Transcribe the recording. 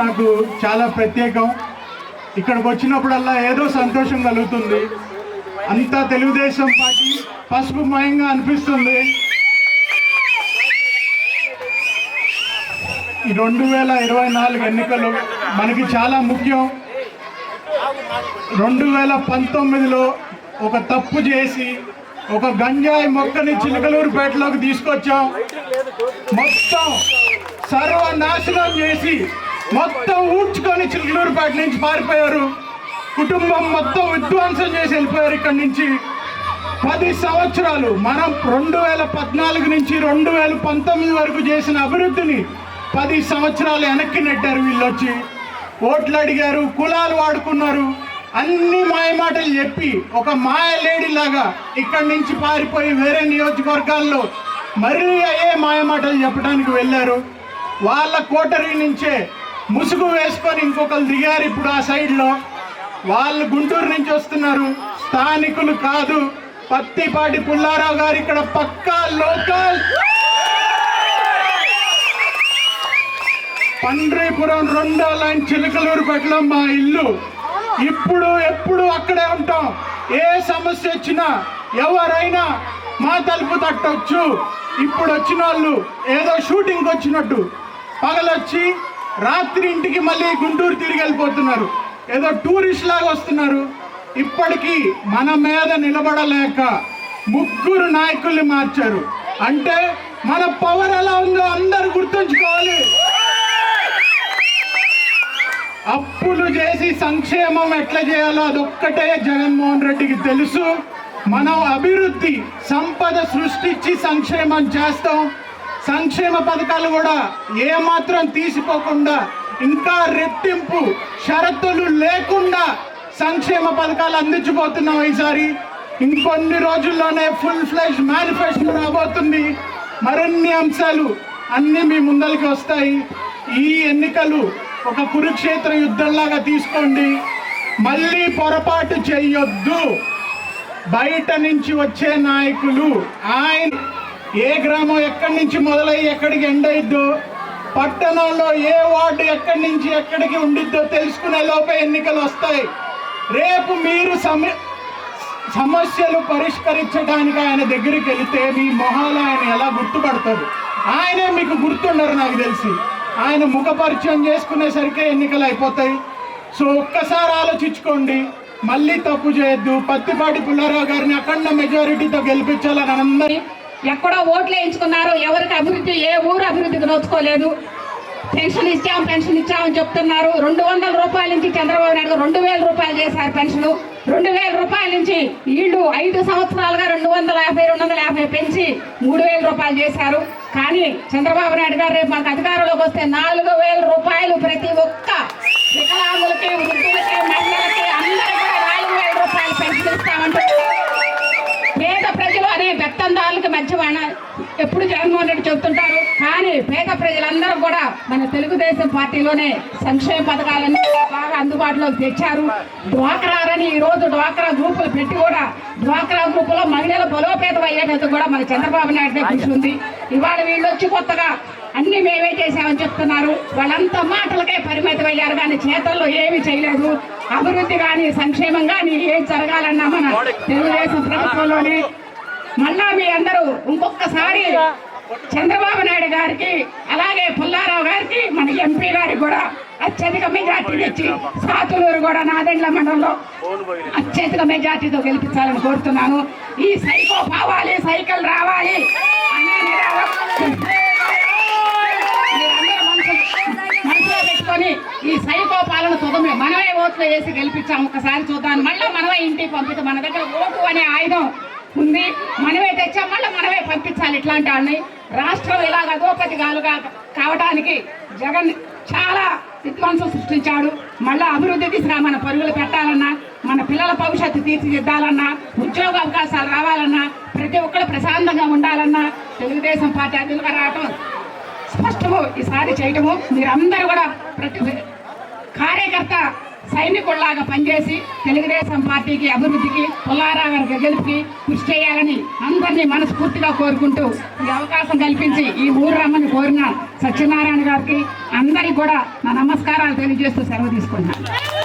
నాకు చాలా ప్రత్యేకం. ఇక్కడికి వచ్చినప్పుడల్లా ఏదో సంతోషం కలుగుతుంది. అంతా తెలుగుదేశం పార్టీ పసుపు మయంగా అనిపిస్తుంది. ఈ రెండు వేల ఇరవై నాలుగు ఎన్నికలు మనకి చాలా ముఖ్యం. రెండు వేల పంతొమ్మిదిలో ఒక తప్పు చేసి ఒక గంజాయి మొక్కని చిలకలూరుపేటలోకి తీసుకొచ్చాం. మొత్తం సర్వనాశనం చేసి మొత్తం ఊడ్చుకొని చిల్లూరుపేట నుంచి పారిపోయారు కుటుంబం మొత్తం విధ్వంసం చేసి వెళ్ళిపోయారు ఇక్కడి నుంచి. పది సంవత్సరాలు మనం రెండు వేల పద్నాలుగు నుంచి రెండు వేల పంతొమ్మిది వరకు చేసిన అభివృద్ధిని పది సంవత్సరాలు వెనక్కి నెట్టారు వీళ్ళు వచ్చి ఓట్లు అడిగారు కులాలు వాడుకున్నారు. అన్ని మాయమాటలు చెప్పి ఒక మాయ లేడీ లాగా ఇక్కడి నుంచి పారిపోయి వేరే నియోజకవర్గాల్లో మరీ అయ్యే మాయమాటలు చెప్పడానికి వెళ్ళారు. వాళ్ళ కోటరీ నుంచే ముసుగు వేసుకొని ఇంకొకరు దిగారు ఇప్పుడు ఆ సైడ్లో వాళ్ళు గుంటూరు నుంచి వస్తున్నారు. స్థానికులు కాదు. పత్తిపాటి పుల్లారావు గారు ఇక్కడ పక్కా లోకల్. పండ్రీపురం రెండో లైన్ చిలకలూరుపేటలో మా ఇల్లు. ఇప్పుడు ఎప్పుడు అక్కడే ఉంటాం. ఏ సమస్య వచ్చినా ఎవరైనా మా తలుపు తట్టొచ్చు. ఇప్పుడు వచ్చిన వాళ్ళు ఏదో షూటింగ్ వచ్చినట్టు. పగలొచ్చి రాత్రి ఇంటికి మళ్ళీ గుంటూరు తిరిగి వెళ్ళిపోతున్నారు. ఏదో టూరిస్ట్ లాగా వస్తున్నారు. ఇప్పటికీ మన మీద నిలబడలేక ముగ్గురు నాయకుల్ని మార్చారు. అంటే మన పవర్ ఎలా ఉందో అందరు గుర్తుంచుకోవాలి. అప్పులు చేసి సంక్షేమం ఎట్లా చేయాలో అదొక్కటే జగన్మోహన్ రెడ్డికి తెలుసు. మనం అభివృద్ధి సంపద సృష్టించి సంక్షేమం చేస్తాం. సంక్షేమ పథకాలు కూడా ఏమాత్రం తీసిపోకుండా ఇంకా రెట్టింపు షరతులు లేకుండా సంక్షేమ పథకాలు అందించబోతున్నాం ఈసారి. ఇంకొన్ని రోజుల్లోనే ఫుల్ ఫ్లెష్ మేనిఫెస్టో రాబోతుంది. మరిన్ని అంశాలు అన్నీ మీ ముందరికి వస్తాయి. ఈ ఎన్నికలు ఒక కురుక్షేత్ర యుద్ధంలాగా తీసుకోండి. మళ్ళీ పొరపాటు చేయొద్దు. బయట నుంచి వచ్చే నాయకులు ఆయన ఏ గ్రామం ఎక్కడి నుంచి మొదలై ఎక్కడికి ఎండ్ అయిద్దో పట్టణంలో ఏ వార్డు ఎక్కడి నుంచి ఎక్కడికి ఉండిద్దో తెలుసుకునే లోపే ఎన్నికలు వస్తాయి. రేపు మీరు సమ సమస్యలు పరిష్కరించడానికి ఆయన దగ్గరికి వెళితే మీ మొహాలు ఆయన ఎలా గుర్తుపడతారు? ఆయనే మీకు గుర్తుండరు నాకు తెలిసి. ఆయన ముఖ పరిచయం చేసుకునేసరికి ఎన్నికలు అయిపోతాయి. సో ఒక్కసారి ఆలోచించుకోండి. మళ్ళీ తప్పు చేయొద్దు. పత్తిపాటి పుల్లారావు గారిని అఖండ మెజారిటీతో గెలిపించాలని అందరి ఎక్కడో ఓట్లు వేయించుకున్నారు. ఎవరికి అభివృద్ధి ఏ ఊరు అభివృద్ధికి నోచుకోలేదు. పెన్షన్ ఇచ్చాం పెన్షన్ ఇచ్చామని చెప్తున్నారు. రెండు వందల రూపాయల నుంచి చంద్రబాబు నాయుడు రెండు వేల రూపాయలు చేశారు పెన్షన్. రెండు వేల రూపాయల నుంచి వీళ్ళు ఐదు సంవత్సరాలుగా రెండు వందల యాభై రెండు వందల యాభై పెంచి మూడు వేల రూపాయలు చేశారు. కానీ చంద్రబాబు నాయుడు గారు రేపు మనకు అధికారంలోకి వస్తే నాలుగు వేల రూపాయలు ప్రతి ఒక్క వికలాంగులకి వృద్ధులకి మహిళలకి అందరికీ మధ్యవాణ ఎప్పుడు జగన్మోహన్ రెడ్డి చెబుతుంటారు కానీ పేద ప్రజలందరూ కూడా మన తెలుగుదేశం పార్టీలోనే సంక్షేమ పథకాలను బాగా అందుబాటులోకి తెచ్చారు. డ్వాక్రాలని ఈ రోజు డ్వాక్రా గ్రూపులు పెట్టి కూడా డ్వాక్రా గ్రూపులో మహిళల బలోపేతం అయ్యేటట్టు కూడా మన చంద్రబాబు నాయుడు కృషి ఉంది. ఇవాళ వీళ్ళు వచ్చి కొత్తగా అన్ని మేమే చేసామని చెప్తున్నారు. వాళ్ళంతా మాటలకే పరిమితం అయ్యారు కానీ చేతల్లో ఏమీ చేయలేదు. అభివృద్ధి కానీ సంక్షేమం కానీ ఏం జరగాలన్నా మన తెలుగుదేశం ప్రభుత్వంలోనే మళ్ళా మీ అందరూ ఇంకొకసారి చంద్రబాబు నాయుడు గారికి అలాగే పుల్లారావు గారికి మన ఎంపీ గారికి కూడా అత్యధిక మెజార్టీ తెచ్చి సాతులూరు కూడా నాదెండ్ల మండలంలో అత్యధిక మెజార్టీతో గెలిపించాలని కోరుతున్నాను. ఈ సైకో పోవాలి సైకిల్ రావాలి. మనసులో పెట్టుకొని ఈ సైకో పాలన తుదమే. మనమే ఓట్లు వేసి గెలిపించాము ఒకసారి చూద్దాం. మళ్ళీ మనమే ఇంటికి పంపిస్తాం మన దగ్గర ఓటు అనే ఆయుధం ఉంది మనమే తెచ్చాం మళ్ళీ మనమే పంపించాలి ఇట్లాంటి వాళ్ళని రాష్ట్రం ఇలాగ అధోపతి కాలుగా కావడానికి జగన్ చాలా విధ్వంసం సృష్టించాడు. మళ్ళీ అభివృద్ధి దిశగా మన పరుగులు పెట్టాలన్నా మన పిల్లల భవిష్యత్తు తీర్చిదిద్దాలన్నా ఉద్యోగ అవకాశాలు రావాలన్నా ప్రతి ఒక్కరు ప్రశాంతంగా ఉండాలన్నా తెలుగుదేశం పార్టీ అధికారులు రావటం స్పష్టము. ఈసారి చేయటము. మీరందరూ కూడా ప్రతి కార్యకర్త సైనికుల్లాగా పనిచేసి తెలుగుదేశం పార్టీకి అభివృద్ధికి పుల్లారా గారికి గెలుపుకి కృషి చేయాలని అందరినీ మనస్ఫూర్తిగా కోరుకుంటూ ఈ అవకాశం కల్పించి ఈ ఊరు రమ్మని కోరిన సత్యనారాయణ గారికి అందరికీ కూడా నా నమస్కారాలు తెలియజేస్తూ సెలవు తీసుకున్నాను